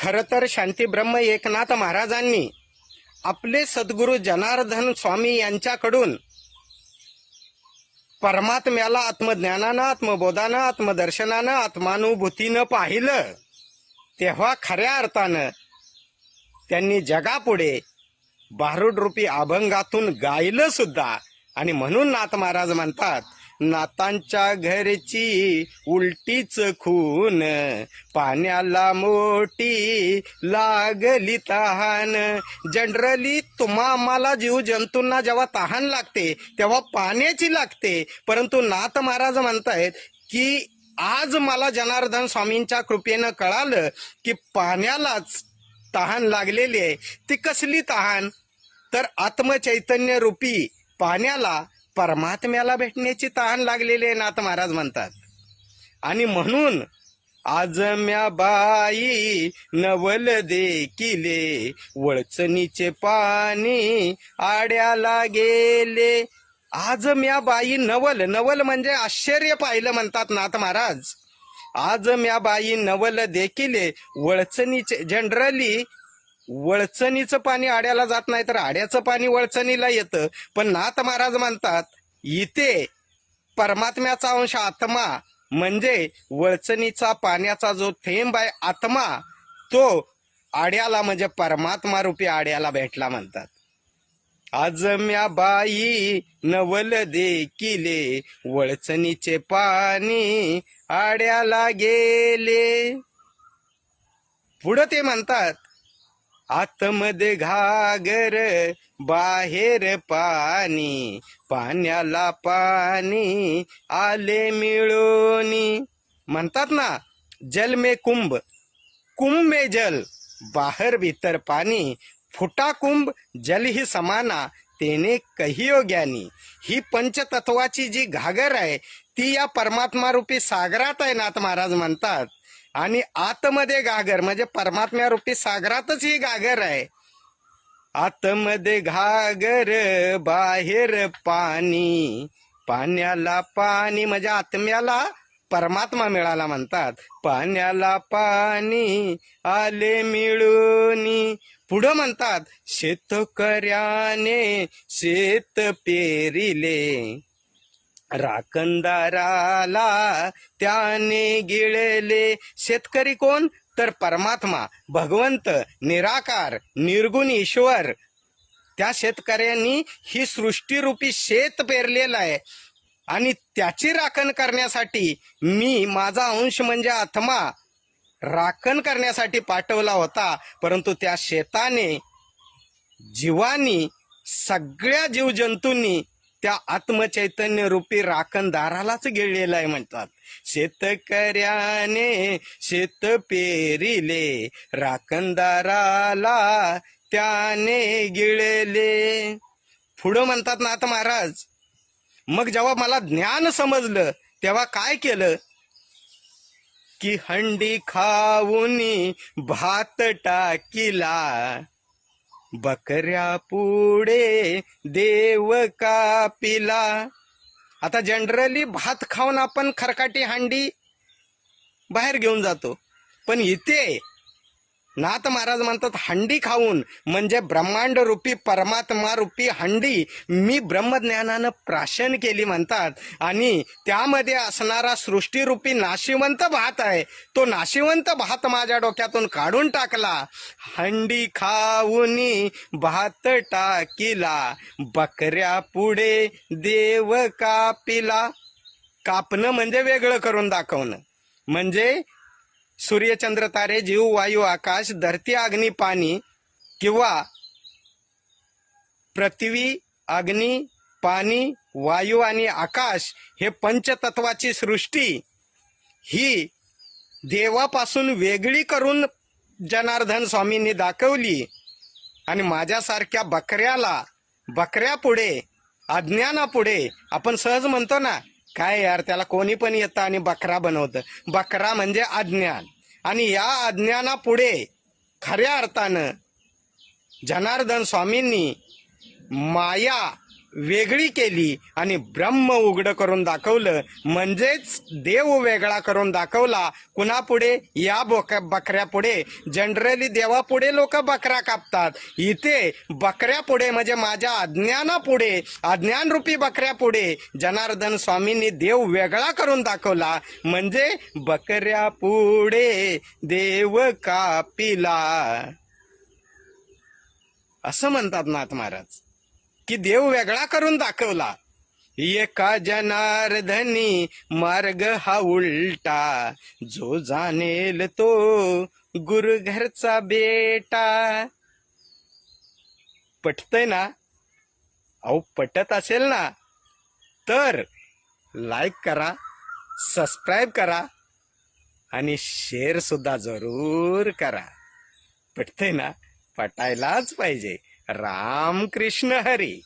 खरं तर शांतीब्रह्म एकनाथ महाराजांनी आपले सद्गुरू जनार्दन स्वामी यांच्याकडून परमात्म्याला आत्मज्ञानानं आत्मबोधानं आत्मदर्शनानं आत्मानुभूतीनं पाहिलं तेव्हा खऱ्या अर्थानं त्यांनी जगापुढे बारूडरूपी अभंगातून गायलं सुद्धा आणि म्हणून नाथ महाराज म्हणतात नातांच्या घरची उलटीच खून पाण्याला मोठी लागली तहान. जनरली तुम्हा आम्हाला जीव जंतूंना जेव्हा तहान लागते तेव्हा पाण्याची लागते. परंतु नाथ महाराज म्हणतायत की आज मला जनार्दन स्वामींच्या कृपेनं कळालं की पाण्यालाच तहान लागलेली आहे. ती कसली तहान? तर आत्मचैतन्य रूपी पाण्याला परमात्म्याला भेटण्याची तहान लागलेली आहे नाथ महाराज म्हणतात. आणि म्हणून आजम्या बाई नवल देखिले वळचणीचे पाणी आड्याला गेले. आज म्या बाई नवल नवल म्हणजे आश्चर्य पाहिलं म्हणतात नाथ महाराज. आज म्या बाई नवल देखिले वळचणीचे जनरली वळचणीचं पाणी आड्याला जात नाही तर आड्याचं पाणी वळचणीला येतं. पण नाथ महाराज म्हणतात इथे परमात्म्याचा अंश आत्मा म्हणजे वळचणीचा पाण्याचा जो थेंब आहे आत्मा तो आड्याला म्हणजे परमात्मा रूपी आड्याला भेटला म्हणतात. आज म्या बाई नवल देखिले वळचणीचे पाणी आड्याला गेले. पुढं ते म्हणतात आतमध्ये घागर बाहेर पाणी पाण्याला पाणी आले मिळोनी. म्हणतात ना जल मे कुंभ कुंभ मे जल बाहेर भीतर पाणी फुटा कुंभ जल ही समाना तेने कहियो ज्ञानी. ही पंचतत्वाची जी घागर आहे ती या परमात्मा रूपी सागरात आहे नाथ महाराज म्हणतात. आणि आतमध्ये घागर म्हणजे परमात्म्या रूपी सागरातच ही घागर आहे. आतमध्ये घागर बाहेर पाणी पाण्याला पाणी म्हणजे आत्म्याला परमात्मा मिळाला म्हणतात. पाण्याला पाणी आले मिळून. पुढं म्हणतात शेतकऱ्याने शेत पेरिले. राखणदाराला त्याने गिळले. शेतकरी कोण? तर परमात्मा. भगवंत निराकार निर्गुण ईश्वर. त्या शेतकऱ्यांनी ही सृष्टीरूपी शेत पेरलेलं आहे. आणि त्याची राखण करण्यासाठी मी माझा अंश म्हणजे आत्मा राखण करण्यासाठी पाठवला होता. परंतु त्या शेताने जीवानी सगळ्या जीवजंतूंनी त्या आत्मचैतन्य रूपी राखणदारालाच गिळलेला आहे म्हणतात. शेतकऱ्याने शेत पेरिले राखणदाराला त्याने गिळले. पुढं म्हणतात नाथ महाराज मग जेव्हा मला ज्ञान समजलं तेव्हा काय केलं? की हंडी खाऊनी भात टाकिला. बकऱ्या पुढे देव कापिला. आता जनरली भात खाऊन आपण खरकाटी हांडी बाहेर घेऊन जातो. पण इथे नाथ महाराज म्हणतात हंडी खाऊन म्हणजे ब्रह्मांड रूपी परमात्मा रूपी हंडी मी ब्रह्मज्ञानानं प्राशन केली म्हणतात. आणि त्यामध्ये असणारा सृष्टीरूपी नाशिवंत भात आहे. तो नाशिवंत भात माझ्या डोक्यातून काढून टाकला. हंडी खाऊनी भात टाकिला बकऱ्या पुढे देव कापिला. कापणं म्हणजे वेगळं करून दाखवणं. म्हणजे सूर्यचंद्र तारे जीव वायू आकाश धरती अग्नी पाणी किंवा पृथ्वी अग्नी पाणी वायू आणि आकाश हे पंचतत्वाची सृष्टी ही देवापासून वेगळी करून जनार्दन स्वामींनी दाखवली. आणि माझ्यासारख्या बकऱ्याला बकऱ्यापुढे अज्ञानापुढे आपण सहज म्हणतो ना काय यार त्याला कोणी पण येतं आणि बकरा बनवतं. बकरा म्हणजे अज्ञान. आणि या अज्ञानापुढे खऱ्या अर्थानं जनार्दन स्वामींनी माया वेगळी केली आणि ब्रह्म उघडं करून दाखवलं. म्हणजेच देव वेगळा करून दाखवला. कुणापुढे? या बोक बकऱ्या पुढे जनरली देवापुढे लोक बकऱ्या कापतात. इथे बकऱ्या पुढे म्हणजे माझ्या अज्ञानापुढे अज्ञानरूपी बकऱ्या पुढे जनार्दन स्वामींनी देव वेगळा करून दाखवला. म्हणजे बकऱ्या पुढे देव कापिला. असं म्हणतात नाथ महाराज. की देव वेगळा करून दाखवला. एका जनार्दनी मार्ग हा उलटा. जो जाणेल तो गुरु घरचा बेटा. पटतय ना? अहो पटत असेल ना? तर लाईक करा सबस्क्राईब करा आणि शेअर सुद्धा जरूर करा. पटतंय ना? पटायलाच पाहिजे. राम कृष्ण हरी।